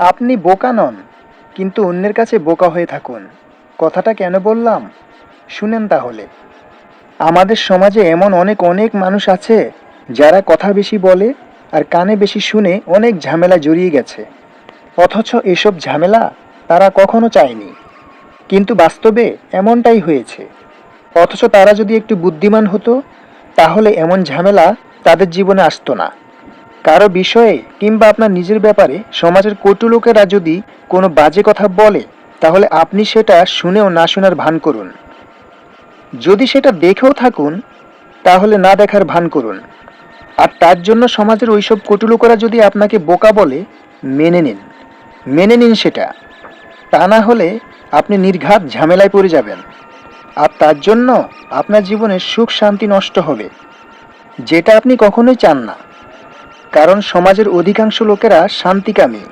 আপনি বোকা নন, কিন্তু অন্যের কাছে বোকা হয়ে থাকুন। কথাটা কেন বললাম? শুনেন তাহলে। আমাদের সমাজে এমন অনেক অনেক মানুষ আছে, যারা কথা বেশি বলে আর কানে বেশি শুনে অনেক ঝামেলা জড়িয়ে গেছে। অথচ এসব ঝামেলা তারা কখনো চায়নি। কিন্তু বাস্তবে এমনটাই হয়েছে। অথচ তারা যদি একটু বুদ্ধিমান হতো, তাহলে এমন ঝামেলা তাদের জীবনে আসতো না। কারও বিষয়ে কিংবা আপনার নিজের ব্যাপারে সমাজের কটু লোকেরা যদি কোনো বাজে কথা বলে, তাহলে আপনি সেটা শুনেও না শোনার ভান করুন। যদি সেটা দেখেও থাকুন, তাহলে না দেখার ভান করুন। আর তার জন্য সমাজের ওইসব কটু লোকেরা যদি আপনাকে বোকা বলে, মেনে নিন। মেনে নিন সেটা। তা না হলে আপনি নির্ঘাত ঝামেলায় পড়ে যাবেন। আর তার জন্য আপনার জীবনের সুখ শান্তি নষ্ট হবে। যেটা আপনি কখনোই চান না। কারণ সমাজের অধিকাংশ লোকেরা শান্তিকামী।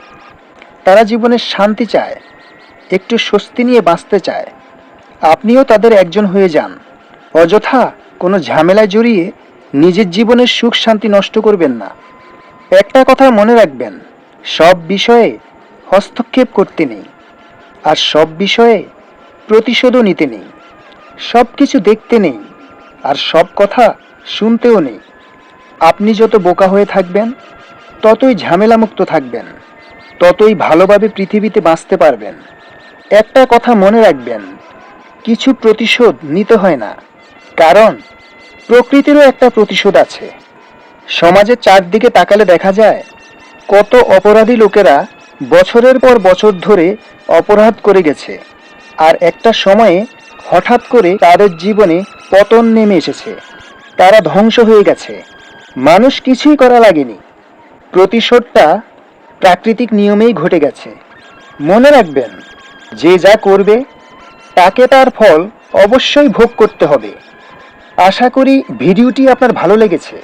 তারা জীবনে শান্তি চায়, একটু স্বস্তি নিয়ে বাঁচতে চায়। আপনিও তাদের একজন হয়ে যান। অযথা কোনো ঝামেলায় জড়িয়ে নিজের জীবনের সুখ শান্তি নষ্ট করবেন না। একটা কথা মনে রাখবেন, সব বিষয়ে হস্তক্ষেপ করতে নেই, আর সব বিষয়ে প্রতিশোধও নিতে নেই। সব কিছু দেখতে নেই, আর সব কথা শুনতেও নেই। আপনি যত বোকা হয়ে থাকবেন, ততই ঝামেলামুক্ত থাকবেন। ততই ভালোভাবে পৃথিবীতে বাঁচতে পারবেন। একটা কথা মনে রাখবেন, কিছু প্রতিশোধ নিতে হয় না। কারণ, প্রকৃতিরও একটা প্রতিশোধ আছে। সমাজের চারদিকে তাকালে দেখা যায়, কত অপরাধী লোকেরা বছরের পর বছর ধরে অপরাধ করে গেছে। আর একটা সময়ে হঠাৎ করে তাদের জীবনে পতন নেমে এসেছে। তারা ধ্বংস হয়ে গেছে। মানুষ কিছুই করা লাগেনি। প্রতিশোধটা প্রাকৃতিক নিয়মেই ঘটে গেছে। মনে রাখবেন, যে যা করবে, তাকে তার ফল অবশ্যই ভোগ করতে হবে। আশা করি ভিডিওটি আপনার ভালো লেগেছে।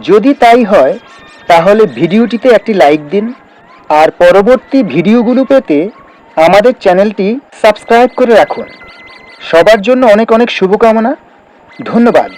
যদি তাই হয়, তাহলে ভিডিওটিতে একটি লাইক দিন, আর পরবর্তী ভিডিওগুলো পেতে আমাদের চ্যানেলটি সাবস্ক্রাইব করে রাখুন। সবার জন্য অনেক অনেক শুভকামনা। ধন্যবাদ।